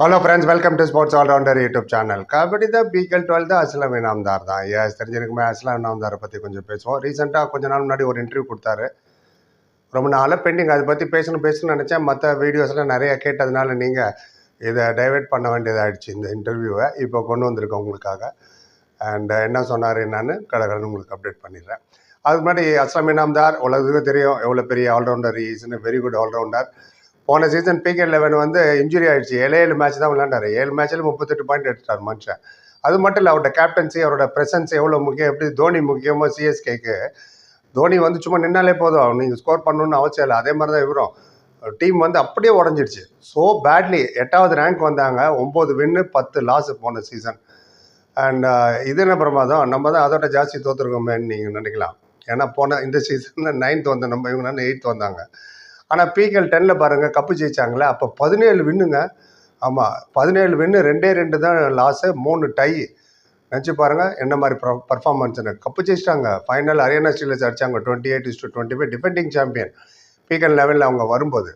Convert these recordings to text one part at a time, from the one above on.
Hello friends welcome to sports allrounder YouTube channel kabaddi தான் பிகல் twelve தான் அஸ்லாம் இனாம்தார் தான் எஸ் தெரிஞ்சிருக்குமே. அஸ்லாம் இனாம்தாரை பற்றி கொஞ்சம் பேசுவோம். ரீசெண்டாக கொஞ்ச நாள் முன்னாடி ஒரு இன்டர்வியூ கொடுத்தாரு. ரொம்ப நாளாக பெண்டிங் அதை பற்றி பேசணும் பேசணும்னு நினச்சேன். மற்ற வீடியோஸ்லாம் நிறையா கேட்டதுனால நீங்கள் இதை டைவெர்ட் பண்ண வேண்டியதாகிடுச்சு இந்த இன்டர்வியூவை இப்போ கொண்டு வந்திருக்கோம் உங்களுக்காக. அண்ட் என்ன சொன்னார் என்னன்னு கடகடன்னு உங்களுக்கு அப்டேட் பண்ணிடுறேன். அதுக்கு முன்னாடி அஸ்லாம் இனாம்தார் உலகத்துக்கு தெரியும். எவ்வளோ பெரிய ஆல்ரவுண்டர் இஸ்னு வெரி குட் ஆல்ரவுண்டர் போன சீசன் பிகே லெவன் வந்து இன்ஜுரி ஆயிடுச்சு. ஏழு ஏழு மேட்ச் தான் விளையாண்டாரு. ஏழு மேட்ச்சில் முப்பத்தெட்டு பாயிண்ட் எடுத்துட்டார் மனுஷன். அது மட்டும் இல்லை அவரோட கேப்டன்சி அவரோட ப்ரெசன்ஸ் எவ்வளோ முக்கியம்? எப்படி தோனி முக்கியமோ சிஎஸ்கேக்கு தோனி வந்து சும்மா நின்னாலே போதும். நீங்கள் ஸ்கோர் பண்ணணும்னு அவசியம் இல்லை. அதே மாதிரி தான் இவரும் டீம் வந்து அப்படியே உடஞ்சிடுச்சு. ஸோ பேட்லி எட்டாவது ரேங்க் வந்தாங்க. ஒம்பது வின்னு பத்து லாஸு போன சீசன் அண்ட் இது என்ன பிரமாதம்? நம்ம தான் அதோட ஜாஸ்தி தோற்றுருக்கோமேன்னு நீங்கள் நினைக்கலாம். ஏன்னா போன இந்த சீசனில் நைன்த் வந்த நம்ம இவங்க எயித் வந்தாங்க. ஆனால் பிகேஎல் டென்னில் பாருங்கள் கப்பு ஜெயிச்சாங்களே அப்போ பதினேழு வின்னுங்க. ஆமாம் பதினேழு வின்னு ரெண்டே ரெண்டு தான் லாஸு மூணு டை நினச்சி பாருங்கள் என்ன மாதிரி பர்ஃபார்மன்ஸ்னு கப்பு ஜெயிச்சிட்டாங்க. ஃபைனல் ஹரியானா ஸ்டீலர்ஸ் அடித்தாங்க twenty eight is to twenty five defending champion PKL லெவலில் அவங்க வரும்போது.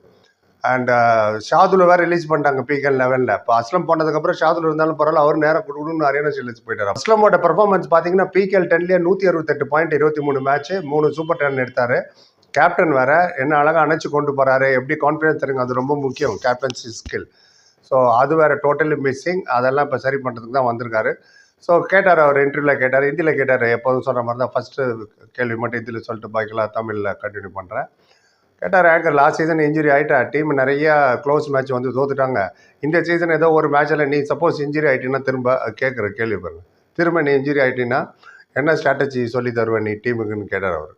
அண்ட் uh, ஷாதுல வேறு ரிலீஸ் பண்ணிட்டாங்க பிகேஎல் லெவலில் இப்போ அஸ்லம் போனதுக்கப்புறம் ஷாதுல இருந்தாலும் பரவாயில்ல அவர் நேரம் கொடுக்கணும்னு ஹரியானா ஸ்டீலர்ஸ் போயிட்டார். அஸ்லமோட பர்ஃபார்மன்ஸ் பார்த்தீங்கன்னா பிகேஎல் டென்லேயே நூற்றி அறுபத்தெட்டு பாயிண்ட் இருபத்தி மூணு மேட்ச் மூணு சூப்பர் டென் எடுத்தார். கேப்டன் வேற என்ன அழகாக அணைச்சு கொண்டு போகிறாரு எப்படி கான்ஃபிடன்ஸ் தருங்க அது ரொம்ப முக்கியம். கேப்டன்சி ஸ்கில் ஸோ அது வேற டோட்டலி மிஸ்ஸிங் அதெல்லாம் இப்போ சரி பண்ணுறதுக்கு தான் வந்திருக்காரு. ஸோ கேட்டார் அவர் இன்டர்வியூவில் கேட்டார் ஹிந்தியில் கேட்டார் எப்போதும் சொல்கிற மாதிரி தான் ஃபஸ்ட்டு கேள்வி மட்டும் ஹிந்தியில் சொல்லிட்டு பாக்கிலாம் தமிழில் கண்டினியூ பண்ணுறேன் கேட்டார் ஆங்கர் லாஸ்ட் சீசன் இன்ஜுரி ஆகிட்டா டீம் நிறைய க்ளோஸ் மேட்ச் வந்து தோத்துட்டாங்க. இந்த சீசன் ஏதோ ஒரு மேட்ச்சில் நீ சப்போஸ் இன்ஜுரி ஆகிட்டீங்கன்னா திரும்ப கேட்குற கேள்வி பாருங்க. திரும்ப நீ இன்ஜுரி ஆகிட்டீங்கன்னா என்ன ஸ்ட்ராட்டஜி சொல்லி தருவேன் நீ டீமுக்குன்னு கேட்டார் அவர்.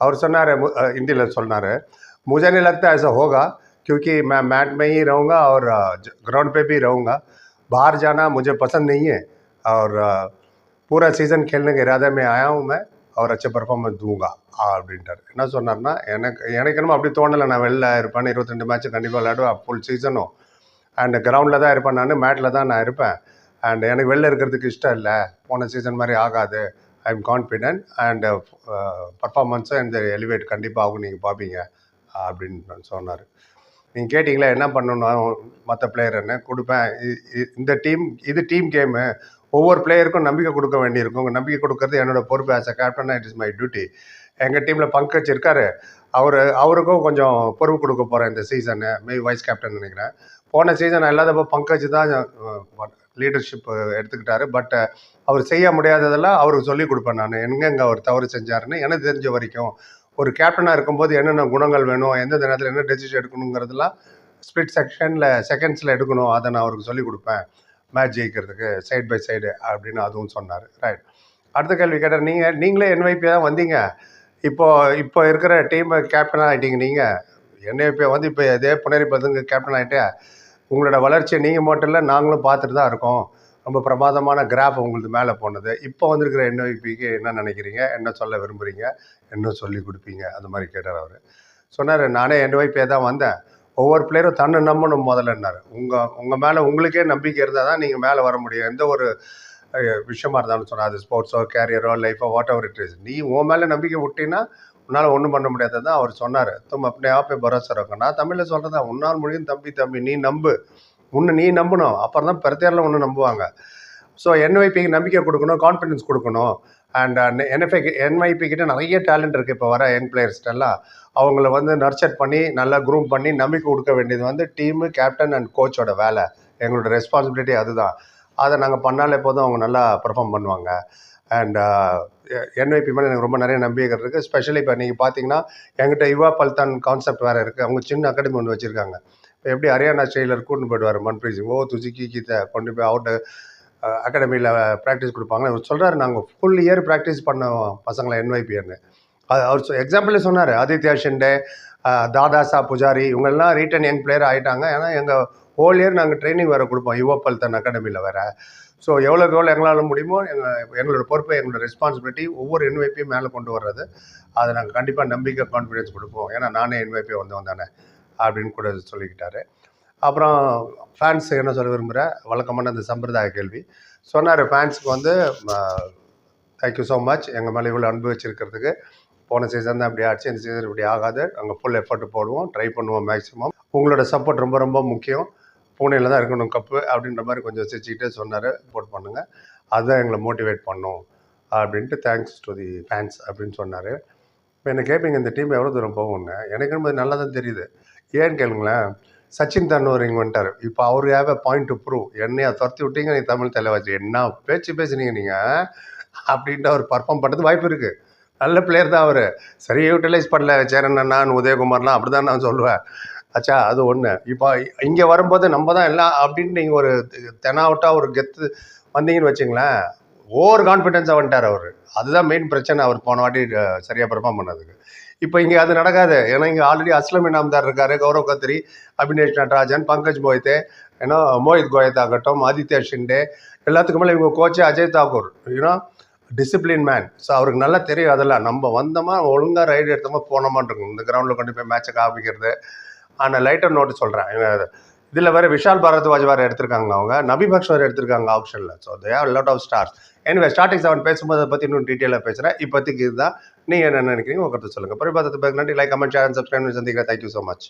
और सुना रहे हिंदी में सुनना रहे मुझे नहीं लगता ऐसा होगा क्योंकि मैं मैट में ही रहूँगा और ग्राउंड पे भी रहूँगा बाहर जाना मुझे पसंद नहीं है और पूरा सीज़न खेलने के इरादे में आया हूँ मैं और अच्छे परफॉर्मेंस दूंगा அப்படின்ட்டார் என்ன சொன்னார்னா எனக்கு எனக்கு என்னமோ அப்படி தோணலை நான் வெளில இருப்பேன் இருபத்தி ரெண்டு மேட்ச் கண்டிப்பாக விளையாடுவேன் ஃபுல் சீசனும் அண்ட் கிரவுண்டில் தான் இருப்பேன் நான் மேட்டில் தான் நான் இருப்பேன் அண்ட் எனக்கு வெளில இருக்கிறதுக்கு இஷ்டம் இல்லை போன சீசன் மாதிரி ஆகாது ஐ எம் கான்ஃபிடென்ட் அண்ட் பர்ஃபார்மன்ஸும் இந்த எலிவேட் கண்டிப்பாக ஆகும் நீங்கள் பார்ப்பீங்க அப்படின்னு சொன்னார். நீங்கள் கேட்டிங்களா என்ன பண்ணணும் மற்ற பிளேயர்னு கொடுப்பேன் இந்த டீம் இது டீம் கேமு ஒவ்வொரு பிளேயருக்கும் நம்பிக்கை கொடுக்க வேண்டியிருக்கும். நம்பிக்கை கொடுக்கறது என்னோட பொறுப்பு as a captain it is my duty எங்கள் டீமில் பங்கஜ் இருக்கார் அவர் அவருக்கும் கொஞ்சம் பொறுப்பு கொடுக்க போகிறேன் இந்த சீசனு மே வைஸ் கேப்டன் நினைக்கிறேன். போன சீசன் இல்லாதப்போ பங்கஜ் தான் லீடர்ஷிப் எடுத்துக்கிட்டாரு. பட் அவர் செய்ய முடியாததெல்லாம் அவருக்கு சொல்லிக் கொடுப்பேன் நான். எங்கெங்கே அவர் தவறு செஞ்சாருன்னு எனக்கு தெரிஞ்ச வரைக்கும். ஒரு கேப்டனாக இருக்கும்போது என்னென்ன குணங்கள் வேணும் எந்த நேரத்தில் என்ன டெசிஷன் எடுக்கணுங்கிறதுலாம் ஸ்பிளிட் செக்ஷனில் செகண்ட்ஸில் எடுக்கணும். அதை நான் அவருக்கு சொல்லிக் கொடுப்பேன். மேட்ச் ஜெயிக்கிறதுக்கு சைட் பை சைடு அப்படின்னு அதுவும் சொன்னார். ரைட் அடுத்த கேள்வி கேட்டார் நீங்கள் நீங்களே என்வைபி தான் வந்தீங்க. இப்போது இப்போ இருக்கிற டீமை கேப்டனாக ஆகிட்டீங்க நீங்கள் என்ஐபி வந்து இப்போ இதே புனரி பதுங்க கேப்டன் ஆகிட்டே உங்களோட வளர்ச்சியை நீங்கள் மட்டும் இல்லை நாங்களும் பார்த்துட்டு தான் இருக்கோம். ரொம்ப பிரமாதமான கிராஃப் உங்களுக்கு மேலே போனது. இப்போ வந்திருக்கிற என்ஐபிக்கு என்ன நினைக்கிறீங்க? என்ன சொல்ல விரும்புகிறீங்க என்ன சொல்லி கொடுப்பீங்க? அந்த மாதிரி கேட்டார் அவர். சொன்னார் நானே என்ஒய்பியை தான் வந்தேன். ஒவ்வொரு பிளேயரும் தன்னை நம்பணும் முதல்லன்னார். உங்கள் உங்கள் மேலே உங்களுக்கே நம்பிக்கை இருந்தால் தான் நீங்கள் மேலே வர முடியும். எந்த ஒரு விஷயமா இருந்தாலும் சொன்னால் அது ஸ்போர்ட்ஸோ கேரியரோ லைஃபோ வாட் எவர் இட் இஸ் நீ உன் மேலே நம்பிக்கை விட்டீங்கன்னா உன்னால் ஒன்றும் பண்ண முடியாது தான் அவர் சொன்னார். தும் அப்படி ஆப்பே பரோசா இருக்கும் நான் தமிழில் சொல்கிறதா உன்னால் முடியும் தம்பி தம்பி நீ நம்பு. உன்னை நீ நம்பணும். அப்புறம் தான் பிரத்தியாரில் ஒன்று நம்புவாங்க. ஸோ என்ஒய்பிக்கு நம்பிக்கை கொடுக்கணும் கான்ஃபிடன்ஸ் கொடுக்கணும். அண்ட் என்எஃப்ஐ என்ஒய்பி கிட்ட நிறைய டேலண்ட் இருக்குது இப்போ வர யங் பிளேயர்ஸ்டெல்லாம் அவங்கள வந்து நர்ச்சர் பண்ணி நல்லா க்ரூம் பண்ணி நம்பிக்கை கொடுக்க வேண்டியது வந்து டீமு கேப்டன் அண்ட் கோச்சோட வேலை. எங்களோட ரெஸ்பான்சிபிலிட்டி அதுதான். அதை நாங்கள் பண்ணாலே போதும் அவங்க நல்லா பெர்ஃபார்ம் பண்ணுவாங்க. அண்ட் என்ஐபி மேலே எனக்கு ரொம்ப நிறைய நம்பிக்கை இருக்குது ஸ்பெஷலி இப்போ நீங்கள் பார்த்தீங்கன்னா எங்கிட்ட யுவா பல்தான் கான்செப்ட் வேறு இருக்குது அவங்க சின்ன அகாடமி ஒன்று வச்சுருக்காங்க. இப்போ எப்படி ஹரியானா ஸ்டைலர் கூட்டின்னு போயிடுவார் மன்பிரீத் சிங் ஓ துஜிக்கி கீதை கொண்டு போய் அவுட்டு அகாடமியில் ப்ராக்டிஸ் கொடுப்பாங்க. அவர் சொல்கிறார் நாங்கள் ஃபுல் இயர் ப்ராக்டிஸ் பண்ண பசங்களை என்ஒய்பின்னு அது அவர் எக்ஸாம்பிளே சொன்னார் ஆதித்யா ஷிண்டே தாதாசா புஜாரி இவங்கெல்லாம் ரீட்டன் யங் பிளேயர் ஆகிட்டாங்க ஏன்னா எங்கள் ஹோல் இயர் நாங்கள் ட்ரைனிங் வேறு கொடுப்போம். யுவ பல்தன் அகாடமியில் வேறு. ஸோ எவ்வளோக்கு எவ்வளோ எங்களால் முடியுமோ எங்கள் எங்களோட பொறுப்பை எங்களோட ரெஸ்பான்சிபிலிட்டி ஒவ்வொரு என்வைப்பியும் மேலே கொண்டு வர்றது. அதை நாங்கள் கண்டிப்பாக நம்பிக்கை கான்ஃபிடென்ஸ் கொடுப்போம். ஏன்னா நானே என்வைபி வந்தவன் தானே அப்படின்னு கூட சொல்லிக்கிட்டாரு. அப்புறம் ஃபேன்ஸ் என்ன சொல்ல விரும்புகிற வழக்கமான அந்த சம்பிரதாய கேள்வி. சொன்னார் ஃபேன்ஸுக்கு வந்து தேங்க்யூ ஸோ மச் எங்கள் மேலே இவ்வளோ அனுபவிச்சிருக்கிறதுக்கு போன சீசன் தான் இப்படி ஆச்சு இந்த சீசன் இப்படி ஆகாது. நாங்கள் ஃபுல் எஃபர்ட் போடுவோம் ட்ரை பண்ணுவோம் மேக்ஸிமம் உங்களோட சப்போர்ட் ரொம்ப ரொம்ப முக்கியம். பூனேல தான் இருக்கணும் கப்பு அப்படின்ற மாதிரி கொஞ்சம் சிரிச்சுக்கிட்டே சொன்னார் சப்போர்ட் பண்ணுங்கள் அதுதான் எங்களை மோட்டிவேட் பண்ணும் அப்படின்ட்டு தேங்க்ஸ் டு தி ஃபேன்ஸ் அப்படின்னு சொன்னார். இப்போ என்ன கேட்பீங்க இந்த டீம் எவ்வளோ தூரம் போகும்னு? எனக்கு போது நல்லா தான் தெரியுது. ஏன்னு கேளுங்களேன் சச்சின் தன்னூர் இங்கே வந்துட்டார். இப்போ அவர் have a point to prove என்னையா துரத்தி விட்டீங்க நீங்கள் தமிழ் தலைவாச்சு என்ன பேச்சு பேசுனீங்க நீங்கள் அப்படின்ட்டு அவர் பர்ஃபார்ம் பண்ணுறது வாய்ப்பு இருக்குது நல்ல பிளேயர் தான் அவர். சரியாக யூட்டிலைஸ் பண்ணல சேரன் நான் உதயகுமார்லாம் அப்படி தான் நான் சொல்லுவேன். ஆச்சா அது ஒன்று இப்போ இங்கே வரும்போது நம்ம தான் எல்லாம் அப்படின்னு நீங்கள் ஒரு தெனாவட்டாக ஒரு கெத்து வந்தீங்கன்னு வச்சுங்களேன் ஓவர் கான்ஃபிடென்ஸாக வந்துட்டார் அவர். அதுதான் மெயின் பிரச்சனை அவர் போன வாட்டி சரியாக பெர்ஃபார்ம் பண்ணதுக்கு. இப்போ இங்கே அது நடக்காது. ஏன்னா இங்கே ஆல்ரெடி அஸ்லம் இனாம்தார் இருக்காரு கௌரவ் கத்திரி அபினேஷ் நடராஜன் பங்கஜ் மோஹித்தே ஏன்னா மோஹித் கோயத் ஆகட்டும் ஆதித்யா ஷிண்டே எல்லாத்துக்கு மேலே இவங்க coach Ajay Thakur. You know discipline man so அவருக்கு நல்லா தெரியும் அதெல்லாம். நம்ம வந்தோமா ஒழுங்காக ரைடு எடுத்தோமா போனோமான் இருக்கும். இந்த கிரவுண்டில் கொண்டு போய் மேட்சை காமிக்கிறது ஆனால் லைட்டர் நோட்டு சொல்கிறேன் இதில் வேறு விஷால் பாரத்வாஜ் வேறு எடுத்திருக்காங்க அவங்க? நபி பக்ஷ் வேறு எடுத்திருக்காங்க ஆப்ஷனில் so they are lot of stars anyway starting seven பேசும்போது அதை பற்றி இன்னும் டீட்டெயிலாக பேசுகிறேன் இப்போதைக்கு இதுதான். நீங்கள் என்ன நினைக்கிறீங்க? உங்கள் கருத்து சொல்லுங்கள் பரிபாதத்தை பேக் நன்றி. லைக் கமெண்ட் ஷேர் சப்ஸ்கிரைப் சந்திக்கிறேன். Thank you so much